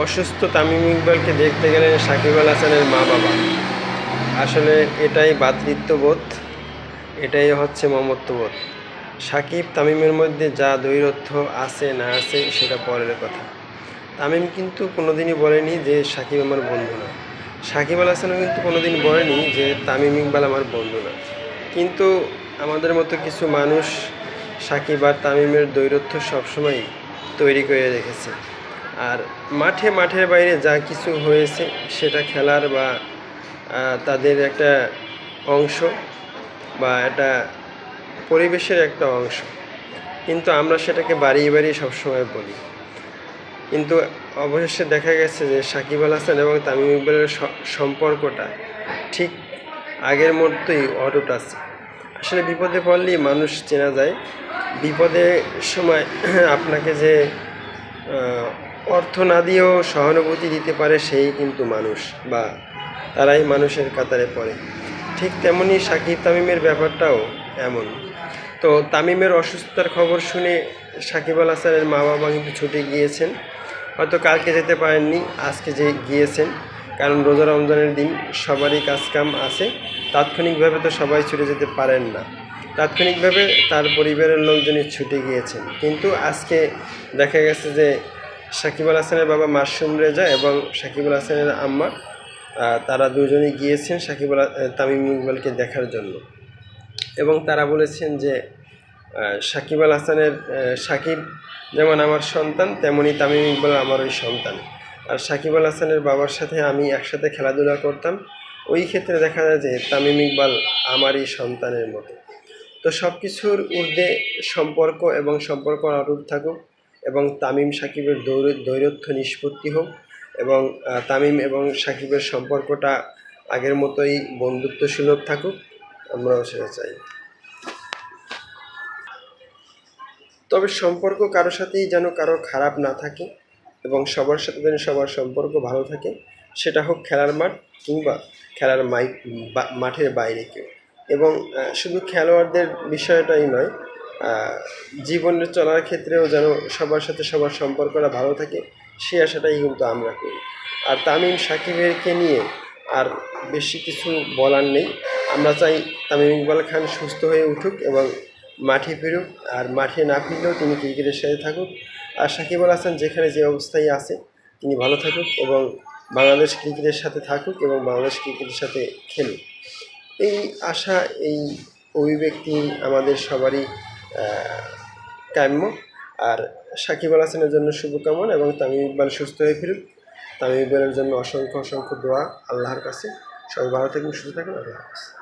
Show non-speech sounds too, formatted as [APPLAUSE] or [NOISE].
অসুস্থ তামিম ইকবালকে দেখতে গেলেন সাকিব আল হাসানের মা বাবা। আসলে এটাই ভ্রাতৃত্ববোধ এটাই হচ্ছে মমত্ববোধ। সাকিব তামিমের মধ্যে যা দৈরথ্য আছে না আছে, সেটা পরের কথা। তামিম কিন্তু কোনোদিনই বলেনি যে সাকিব আমার বন্ধু না। সাকিব আল হাসানও কিন্তু কোনোদিন বলেনি যে তামিম ইকবাল আমার বন্ধু না। কিন্তু আমাদের মতো কিছু মানুষ সাকিব আর তামিমের দৈরথ্য সবসময় তৈরি করে রেখেছে। আর মাঠে, মাঠের বাইরে যা কিছু হয়েছে সেটা খেলার বা তাদের একটা অংশ বা একটা পরিবেশের একটা অংশ। কিন্তু আমরা সেটাকে বাড়িয়ে বাড়িয়ে সবসময় বলি। কিন্তু অবশেষে দেখা গেছে যে সাকিব আল হাসান এবং তামিম ইকবালের সম্পর্কটা ঠিক আগের মতোই অটুট আছে। আসলে বিপদে পড়লেই মানুষ চেনা যায়। বিপদের সময় [CLEARS THROAT] আপনাকে যে অর্থ না দিয়েও সহানুভূতি দিতে পারে সেই কিন্তু মানুষ, বা তারাই মানুষের কাতারে পড়ে। ঠিক তেমনই সাকিব তামিমের ব্যাপারটাও এমন। তো তামিমের অসুস্থতার খবর শুনে সাকিব আল হাসানের মা বাবা কিন্তু ছুটে গিয়েছেন। হয়তো কালকে যেতে পারেননি, আজকে যে গিয়েছেন, কারণ রোজা রমজানের দিন সবারই কাজকাম আছে। তাৎক্ষণিকভাবে তো সবাই ছুটে যেতে পারেন না। তাৎক্ষণিকভাবে তার পরিবারের লোকজনই ছুটে গিয়েছেন। কিন্তু আজকে দেখা গেছে যে সাকিব হাসানের বাবা মাসুম রেজা এবং সাকিব হাসানের আম্মা তারা দুজনেই গিয়েছেন সাকিব তামিম ইকবালকে দেখার জন্য। এবং তারা বলেছেন যে সাকিব আল হাসানের সাকিব যেমন আমার সন্তান তেমনই তামিম ইকবাল আমার ওই সন্তান। আর সাকিব আল হাসানের বাবার সাথে আমি একসাথে খেলাধুলা করতাম। ওই ক্ষেত্রে দেখা যায় যে, তামিম ইকবাল আমারই সন্তানের মতো। তো সব কিছুর ঊর্ধ্বে সম্পর্ক এবং সম্পর্ক অটুট থাকুক। এবং তামিম সাকিবের দৌর, দৈরথ্য নিষ্পত্তি হোক এবং তামিম এবং সাকিবের সম্পর্কটা আগের মতোই বন্ধুত্বসুলভ থাকুক, আমরাও সেটা চাই। তবে সম্পর্ক কারোর সাথেই যেন কারও খারাপ না থাকে এবং সবার সাথে যেন সবার সম্পর্ক ভালো থাকে, সেটা হোক খেলার মাঠ কিংবা খেলার মাই মাঠের বাইরে কেউ। এবং শুধু খেলোয়াড়দের বিষয়টাই নয় আহ, জীবনের চলার ক্ষেত্রেও যেন সবার সাথে সবার সম্পর্কটা ভালো থাকে সে আশাটাই কিন্তু আমরা করি। আর তামিম সাকিবেরকে নিয়ে আর বেশি কিছু বলার নেই। আমরা চাই তামিম ইকবাল খান সুস্থ হয়ে উঠুক এবং মাঠে ফিরুক আর মাঠে না ফিরলেও তিনি ক্রিকেটের সাথে থাকুক। আর সাকিব আল হাসান যেখানে যে অবস্থায় আছে তিনি ভালো থাকুক এবং বাংলাদেশ ক্রিকেটের সাথে থাকুক এবং বাংলাদেশ ক্রিকেটের সাথে খেলুক। এই আশা এই অভিব্যক্তি আমাদের সবারই কাম্য। আর সাকিব আল হাসানের জন্য শুভকামনা এবং তামিম ইকবাল সুস্থ হয়ে ফিরুক। তামিম ইকবালের জন্য অসংখ্য অসংখ্য দোয়া আল্লাহর কাছে। সবাই ভালো থাকুন সুস্থ থাকুন আল্লাহ হাফিজ।